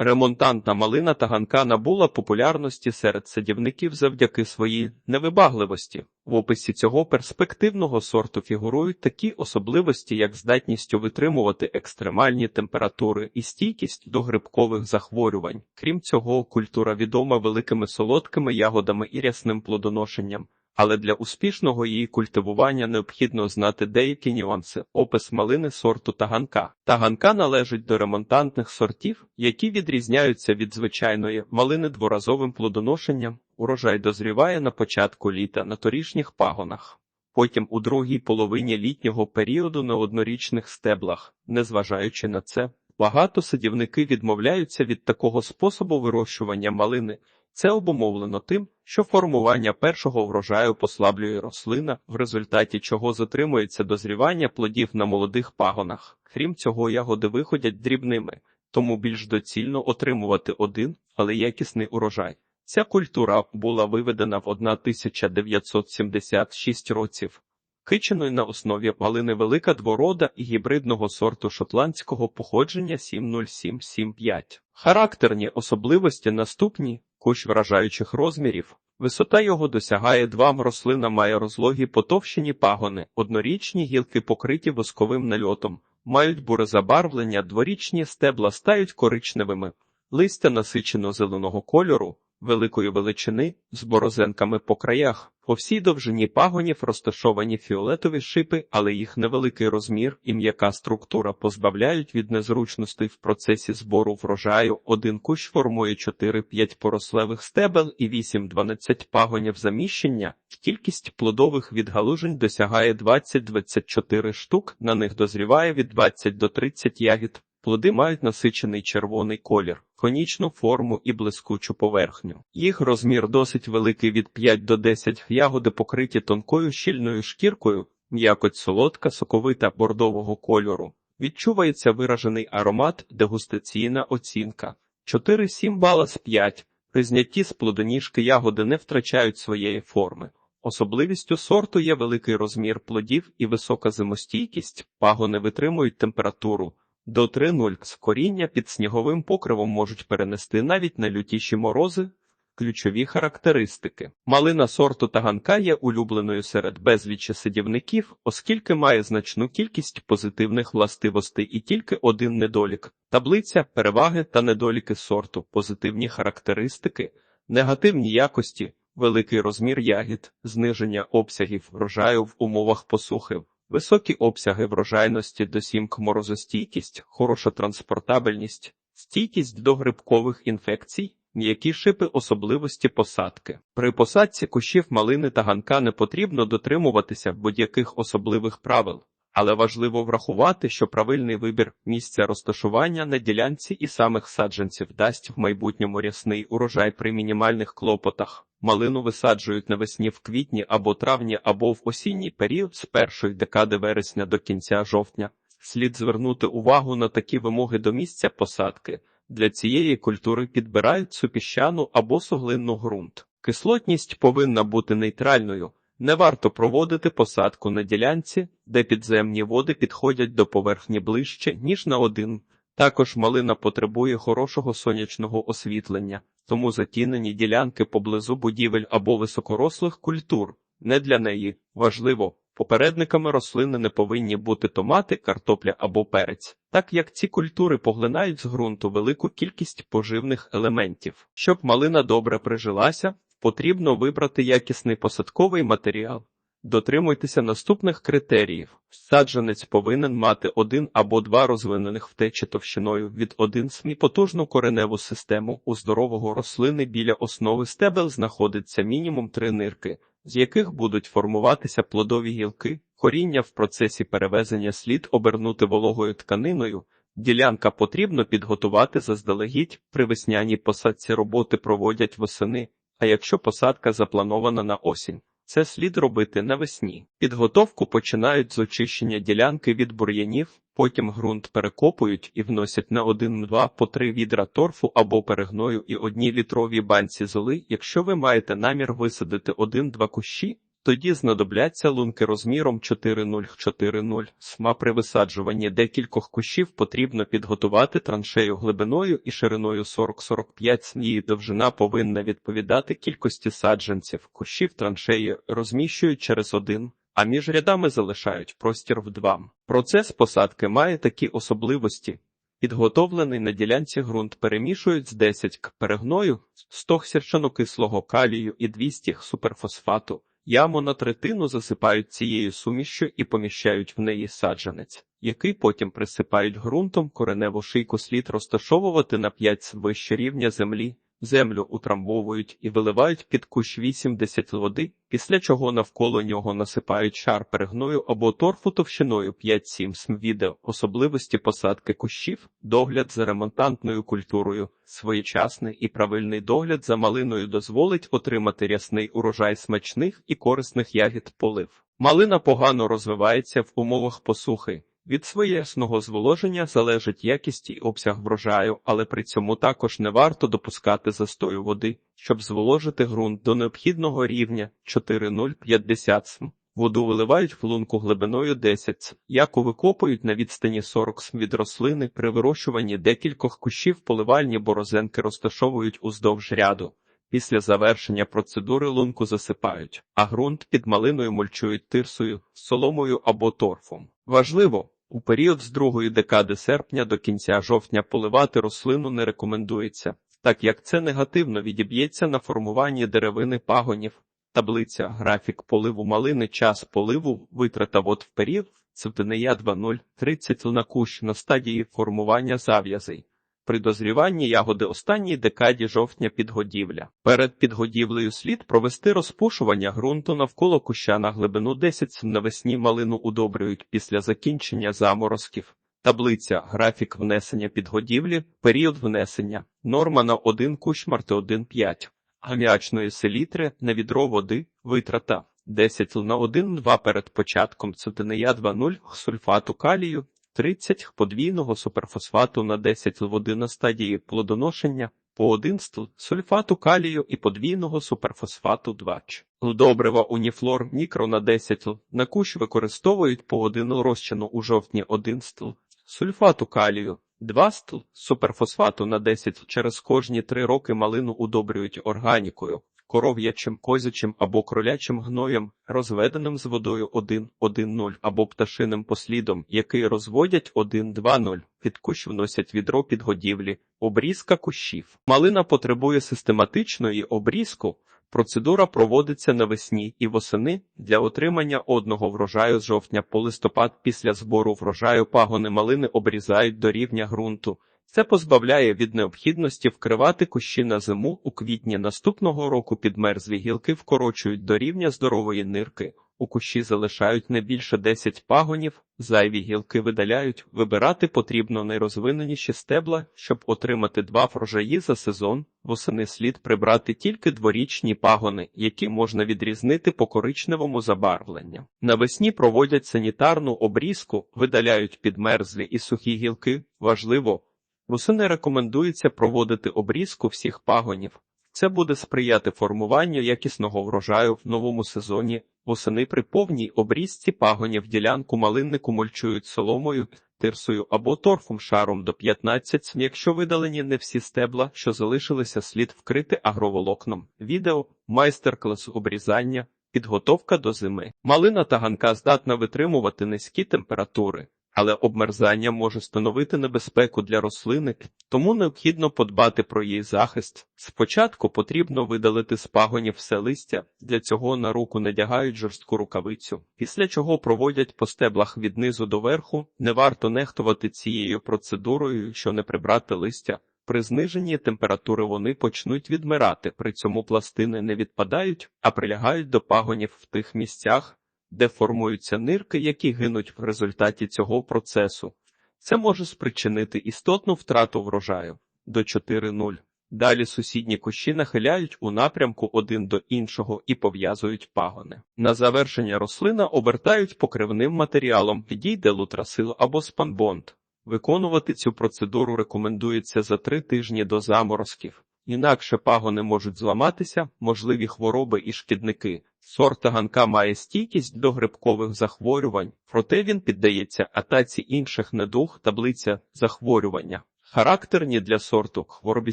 Ремонтантна малина таганка набула популярності серед садівників завдяки своїй невибагливості. В описі цього перспективного сорту фігурують такі особливості, як здатністю витримувати екстремальні температури і стійкість до грибкових захворювань. Крім цього, культура відома великими солодкими ягодами і рясним плодоношенням. Але для успішного її культивування необхідно знати деякі нюанси. Опис малини сорту таганка. Таганка належить до ремонтантних сортів, які відрізняються від звичайної малини дворазовим плодоношенням. Урожай дозріває на початку літа на торішніх пагонах. Потім у другій половині літнього періоду на однорічних стеблах. Незважаючи на це, багато садівники відмовляються від такого способу вирощування малини. Це обумовлено тим, що формування першого врожаю послаблює рослина, в результаті чого затримується дозрівання плодів на молодих пагонах. Крім цього, ягоди виходять дрібними, тому більш доцільно отримувати один, але якісний урожай. Ця культура була виведена в 1976 років. Киченою на основі малини велика дворода і гібридного сорту шотландського походження 70775. Характерні особливості наступні кущ вражаючих розмірів. Висота його досягає 2 м. Рослина має розлогі потовщені пагони, однорічні гілки покриті восковим нальотом, мають буре забарвлення, дворічні стебла стають коричневими, листя насичено зеленого кольору, великої величини, з борозенками по краях. По всій довжині пагонів розташовані фіолетові шипи, але їх невеликий розмір і м'яка структура позбавляють від незручностей в процесі збору врожаю. Один кущ формує 4-5 порослевих стебел і 8-12 пагонів заміщення. Кількість плодових відгалужень досягає 20-24 штук, на них дозріває від 20 до 30 ягід. Плоди мають насичений червоний колір, конічну форму і блискучу поверхню. Їх розмір досить великий від 5 до 10 ягоди покриті тонкою щільною шкіркою, м'якоть солодка, соковита бордового кольору. Відчувається виражений аромат, дегустаційна оцінка. 4-7 бала з 5. При знятті з плодоніжки ягоди не втрачають своєї форми. Особливістю сорту є великий розмір плодів і висока зимостійкість, пагони витримують температуру. До 3-0 з коріння під сніговим покривом можуть перенести навіть найлютіші морози. Ключові характеристики. Малина сорту таганка є улюбленою серед безлічі сидівників, оскільки має значну кількість позитивних властивостей і тільки один недолік. Таблиця, переваги та недоліки сорту, позитивні характеристики, негативні якості, великий розмір ягід, зниження обсягів врожаю в умовах посухи. Високі обсяги врожайності до сімк морозостійкість, хороша транспортабельність, стійкість до грибкових інфекцій, м'які шипи особливості посадки. При посадці кущів малини та ганка не потрібно дотримуватися будь-яких особливих правил, але важливо врахувати, що правильний вибір місця розташування на ділянці і самих саджанців дасть в майбутньому рясний урожай при мінімальних клопотах. Малину висаджують навесні в квітні або травні, або в осінній період з першої декади вересня до кінця жовтня. Слід звернути увагу на такі вимоги до місця посадки. Для цієї культури підбирають супіщану або суглинну ґрунт. Кислотність повинна бути нейтральною. Не варто проводити посадку на ділянці, де підземні води підходять до поверхні ближче, ніж на один. Також малина потребує хорошого сонячного освітлення, тому затінені ділянки поблизу будівель або високорослих культур не для неї важливо. Попередниками рослини не повинні бути томати, картопля або перець, так як ці культури поглинають з ґрунту велику кількість поживних елементів. Щоб малина добре прижилася, потрібно вибрати якісний посадковий матеріал. Дотримуйтеся наступних критеріїв. Саджанець повинен мати один або два розвинених втечі товщиною від 1 см потужну кореневу систему. У здорового рослини біля основи стебел знаходиться мінімум три нирки, з яких будуть формуватися плодові гілки. Коріння в процесі перевезення слід обернути вологою тканиною. Ділянка потрібно підготувати заздалегідь. При весняній посадці роботи проводять восени, а якщо посадка запланована на осінь. Це слід робити навесні. Підготовку починають з очищення ділянки від бур'янів, потім ґрунт перекопують і вносять на 1-2 по 3 відра торфу або перегною і одній літровій банці золи. Якщо ви маєте намір висадити 1-2 кущі, Тоді знадобляться лунки розміром 4,0-4,0 сма. При висаджуванні декількох кущів потрібно підготувати траншею глибиною і шириною 40-45 см. Її довжина повинна відповідати кількості саджанців. Кущів траншеї розміщують через один, а між рядами залишають простір в два. Процес посадки має такі особливості. Підготовлений на ділянці ґрунт перемішують з 10 к перегною, 100 сірчанокислого калію і 200 г суперфосфату. Яму на третину засипають цією сумішю і поміщають в неї саджанець, який потім присипають ґрунтом, кореневу шийку слід розташовувати на 5 вище рівня землі. Землю утрамбовують і виливають під кущ 80 води, після чого навколо нього насипають шар перегною або торфу товщиною 5-7 см. Відео особливості посадки кущів, догляд за ремонтантною культурою, своєчасний і правильний догляд за малиною дозволить отримати рясний урожай смачних і корисних ягід полив. Малина погано розвивається в умовах посухи. Від своєсного зволоження залежить якість і обсяг врожаю, але при цьому також не варто допускати застою води, щоб зволожити ґрунт до необхідного рівня 4,050 см. Воду виливають в лунку глибиною 10 см. Яку викопують на відстані 40 см від рослини при вирощуванні декількох кущів поливальні борозенки розташовують уздовж ряду. Після завершення процедури лунку засипають, а ґрунт під малиною мульчують тирсою, соломою або торфом. Важливо, у період з другої декади серпня до кінця жовтня поливати рослину не рекомендується, так як це негативно відіб'ється на формуванні деревини пагонів. Таблиця графік поливу малини, час поливу, витрата вод в період, цвтинея 2.0, на кущ на стадії формування зав'язей. При дозріванні ягоди останній декаді жовтня підгодівля. Перед підгодівлею слід провести розпушування ґрунту навколо куща на глибину 10 см. навесні малину удобрюють після закінчення заморозків. Таблиця графік внесення підгодівлі, період внесення, норма на 1 кущ марти 1,5, аміачної селітри на відро води, витрата 10 на 1,2 перед початком цитинея 2,0 сульфату калію, 30 подвійного суперфосфату на 10 води на стадії плодоношення, по 1 стл сульфату калію і подвійного суперфосфату 2 ч. Добрива уніфлор мікро на 10 л. На кущ використовують по 1 розчину у жовтні 1 стл сульфату калію, 2 стл суперфосфату на 10 через кожні 3 роки малину удобрюють органікою коров'ячим, козячим або кролячим гноєм, розведеним з водою 1,1,0 або пташиним послідом, який розводять 1,2,0. Під кущ вносять відро підгодівлі, обрізка кущів. Малина потребує систематичної обрізку. Процедура проводиться навесні і восени для отримання одного врожаю з жовтня по листопад після збору врожаю пагони малини обрізають до рівня ґрунту. Це позбавляє від необхідності вкривати кущі на зиму у квітні наступного року підмерзлі гілки вкорочують до рівня здорової нирки. У кущі залишають не більше 10 пагонів, зайві гілки видаляють, вибирати потрібно найрозвиненіші стебла, щоб отримати два врожаї за сезон. Восени слід прибрати тільки дворічні пагони, які можна відрізнити по коричневому забарвленню. Навесні проводять санітарну обрізку, видаляють підмерзлі і сухі гілки. Важливо, Восени рекомендується проводити обрізку всіх пагонів. Це буде сприяти формуванню якісного врожаю в новому сезоні. Восени при повній обрізці пагонів ділянку малиннику мульчують соломою, тирсою або торфом шаром до 15 см. Якщо видалені не всі стебла, що залишилися, слід вкрити агроволокном. Відео, майстер-клас обрізання, підготовка до зими. Малина таганка здатна витримувати низькі температури але обмерзання може становити небезпеку для рослини, тому необхідно подбати про її захист. Спочатку потрібно видалити з пагонів все листя, для цього на руку надягають жорстку рукавицю, після чого проводять по стеблах від низу до верху. Не варто нехтувати цією процедурою, що не прибрати листя. При зниженні температури вони почнуть відмирати, при цьому пластини не відпадають, а прилягають до пагонів в тих місцях, де формуються нирки, які гинуть в результаті цього процесу. Це може спричинити істотну втрату врожаю до 4,0. Далі сусідні кущі нахиляють у напрямку один до іншого і пов'язують пагони. На завершення рослина обертають покривним матеріалом, підійде лутрасил або спанбонд. Виконувати цю процедуру рекомендується за три тижні до заморозків. Інакше пагони можуть зламатися, можливі хвороби і шкідники. Сорт таганка має стійкість до грибкових захворювань, проте він піддається атаці інших недуг, таблиця захворювання. Характерні для сорту хворобі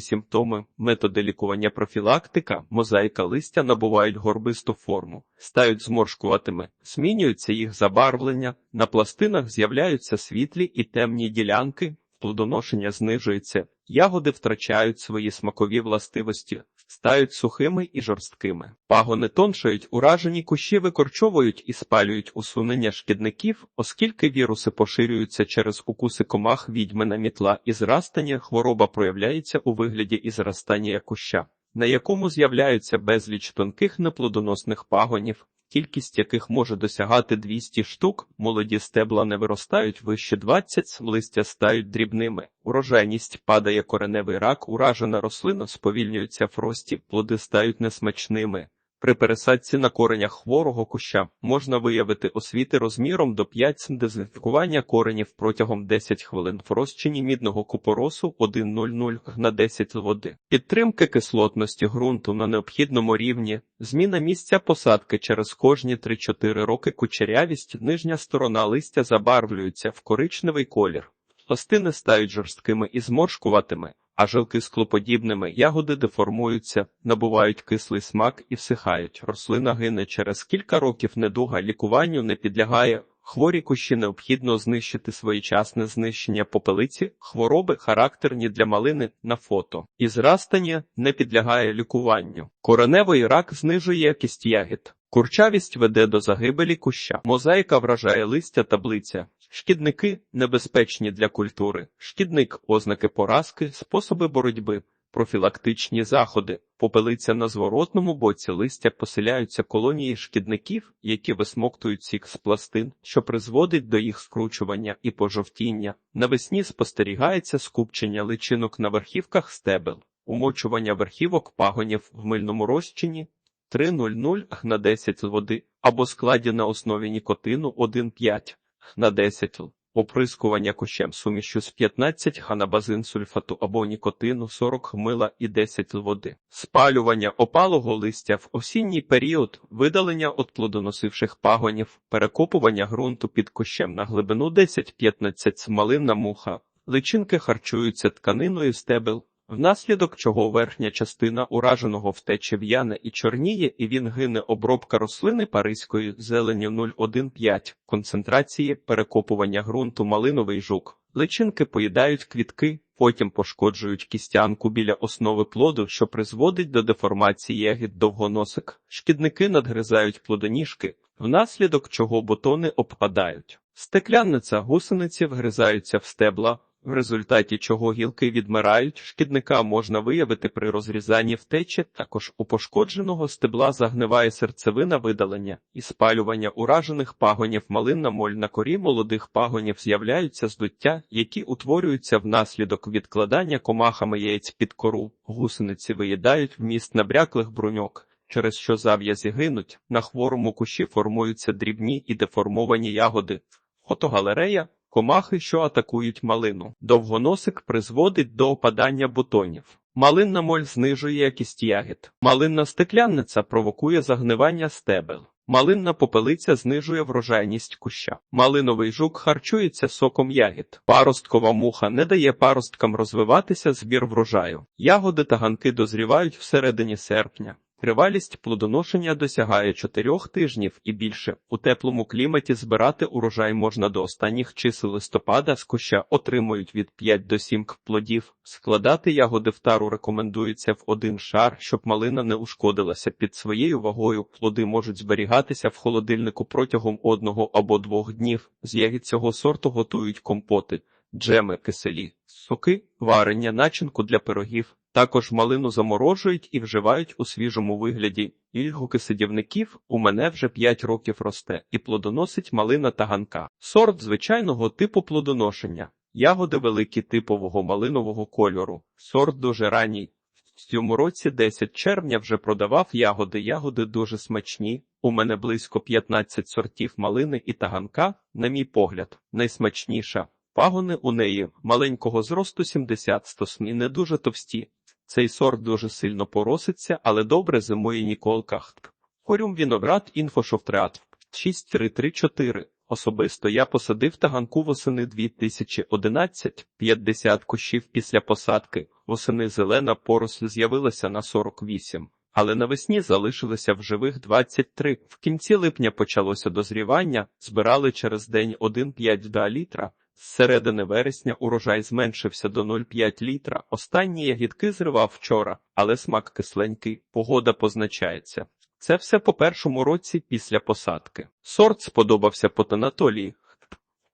симптоми, методи лікування профілактика, мозаїка листя набувають горбисту форму, стають зморшкуватими, змінюється їх забарвлення, на пластинах з'являються світлі і темні ділянки, плодоношення знижується, ягоди втрачають свої смакові властивості, стають сухими і жорсткими. Пагони тоншають, уражені кущі викорчовують і спалюють усунення шкідників, оскільки віруси поширюються через укуси комах відьмина мітла і зростання хвороба проявляється у вигляді і зростання куща, на якому з'являються безліч тонких неплодоносних пагонів, кількість яких може досягати 200 штук, молоді стебла не виростають вище 20, листя стають дрібними, урожайність падає кореневий рак, уражена рослина сповільнюється в рості, плоди стають несмачними. При пересадці на коренях хворого куща можна виявити освіти розміром до 5 см дезінфікування коренів протягом 10 хвилин в розчині мідного купоросу 1,00 на 10 води. Підтримки кислотності ґрунту на необхідному рівні, зміна місця посадки через кожні 3-4 роки кучерявість, нижня сторона листя забарвлюється в коричневий колір. Пластини стають жорсткими і зморшкуватими, а жилки склоподібними ягоди деформуються, набувають кислий смак і всихають. Рослина гине через кілька років недуга лікуванню не підлягає. Хворі кущі необхідно знищити своєчасне знищення попелиці, хвороби характерні для малини на фото. І зростання не підлягає лікуванню. Кореневий рак знижує якість ягід. Курчавість веде до загибелі куща. Мозаїка вражає листя таблиця. Шкідники небезпечні для культури. Шкідник ознаки поразки, способи боротьби, профілактичні заходи. Попелиця на зворотному боці листя поселяються колонії шкідників, які висмоктують сік з пластин, що призводить до їх скручування і пожовтіння. Навесні спостерігається скупчення личинок на верхівках стебел, умочування верхівок пагонів в мильному розчині. 3,00 на 10 води або складі на основі нікотину 1,5 на 10 л. Оприскування кущем сумішю з 15 ханабазин сульфату або нікотину 40 мила і 10 л води. Спалювання опалого листя в осінній період, видалення від плодоносивших пагонів, перекопування ґрунту під кущем на глибину 10-15 смалинна муха. Личинки харчуються тканиною стебел, внаслідок чого верхня частина ураженого втече в'яне і чорніє, і він гине обробка рослини паризькою зеленю 0,1,5, концентрації перекопування ґрунту малиновий жук. Личинки поїдають квітки, потім пошкоджують кістянку біля основи плоду, що призводить до деформації ягід довгоносик. Шкідники надгризають плодоніжки, внаслідок чого бутони обпадають. Стеклянниця гусениці вгризаються в стебла, в результаті чого гілки відмирають, шкідника можна виявити при розрізанні втечі, також у пошкодженого стебла загниває серцевина видалення і спалювання уражених пагонів малинна моль на корі молодих пагонів з'являються здуття, які утворюються внаслідок відкладання комахами яєць під кору, гусениці виїдають вміст набряклих бруньок. Через що зав'язі гинуть, на хворому кущі формуються дрібні і деформовані ягоди. Фотогалерея Комахи, що атакують малину. Довгоносик призводить до опадання бутонів. Малинна моль знижує якість ягід. Малинна стеклянниця провокує загнивання стебел. Малинна попелиця знижує врожайність куща. Малиновий жук харчується соком ягід. Паросткова муха не дає паросткам розвиватися збір врожаю. Ягоди та ганки дозрівають всередині серпня. Тривалість плодоношення досягає 4 тижнів і більше. У теплому кліматі збирати урожай можна до останніх чисел листопада з куща отримують від 5 до 7 плодів. Складати ягоди в тару рекомендується в один шар, щоб малина не ушкодилася. Під своєю вагою плоди можуть зберігатися в холодильнику протягом одного або двох днів. З ягід цього сорту готують компоти, джеми, киселі, соки, варення, начинку для пирогів. Також малину заморожують і вживають у свіжому вигляді. Ільгуки сидівників у мене вже 5 років росте і плодоносить малина та ганка. Сорт звичайного типу плодоношення. Ягоди великі типового малинового кольору. Сорт дуже ранній. В цьому році 10 червня вже продавав ягоди. Ягоди дуже смачні. У мене близько 15 сортів малини і таганка, на мій погляд, найсмачніша. Пагони у неї маленького зросту 70 100 смі не дуже товсті. Цей сорт дуже сильно пороситься, але добре зимує Ніколках. Хорюм віноград інфошофтреат 6334. Особисто я посадив таганку восени 2011, 50 кущів після посадки. Восени зелена поросль з'явилася на 48, але навесні залишилося в живих 23. В кінці липня почалося дозрівання, збирали через день 1,5 літра. З середини вересня урожай зменшився до 0,5 літра. Останні ягідки зривав вчора, але смак кисленький, погода позначається. Це все по першому році після посадки. Сорт сподобався Потанатолії.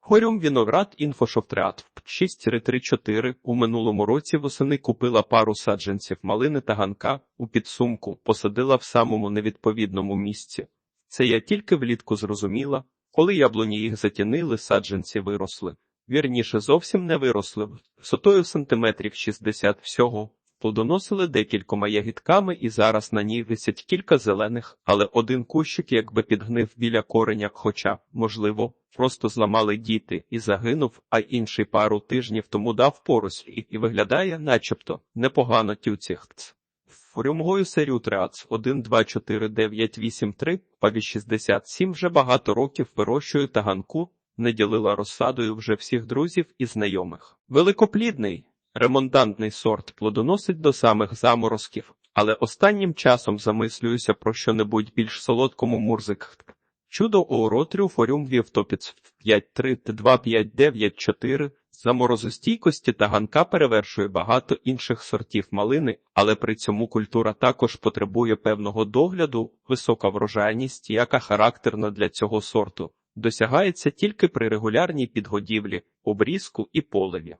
Хорюм віноград інфошофтреат 6334 у минулому році восени купила пару саджанців малини та ганка у підсумку, посадила в самому невідповідному місці. Це я тільки влітку зрозуміла, коли яблуні їх затінили, саджанці виросли. Вірніше, зовсім не виросли, висотою сантиметрів 60 всього. Плодоносили декількома ягідками і зараз на ній висять кілька зелених, але один кущик якби підгнив біля кореня, хоча, можливо, просто зламали діти і загинув, а інший пару тижнів тому дав порослі і виглядає начебто непогано тюціхц. Форюмгою серію Треац 1, 2, 4, 9, 8, 3, паві 67 вже багато років вирощую таганку, не ділила розсадою вже всіх друзів і знайомих. Великоплідний, ремонтантний сорт плодоносить до самих заморозків, але останнім часом замислююся про що-небудь більш солодкому мурзик. Чудо Оро Трюфорюм Вівтопіц 5-3 Т2-5-9-4 за морозостійкості таганка перевершує багато інших сортів малини, але при цьому культура також потребує певного догляду, висока врожайність, яка характерна для цього сорту, досягається тільки при регулярній підгодівлі, обрізку і поливі.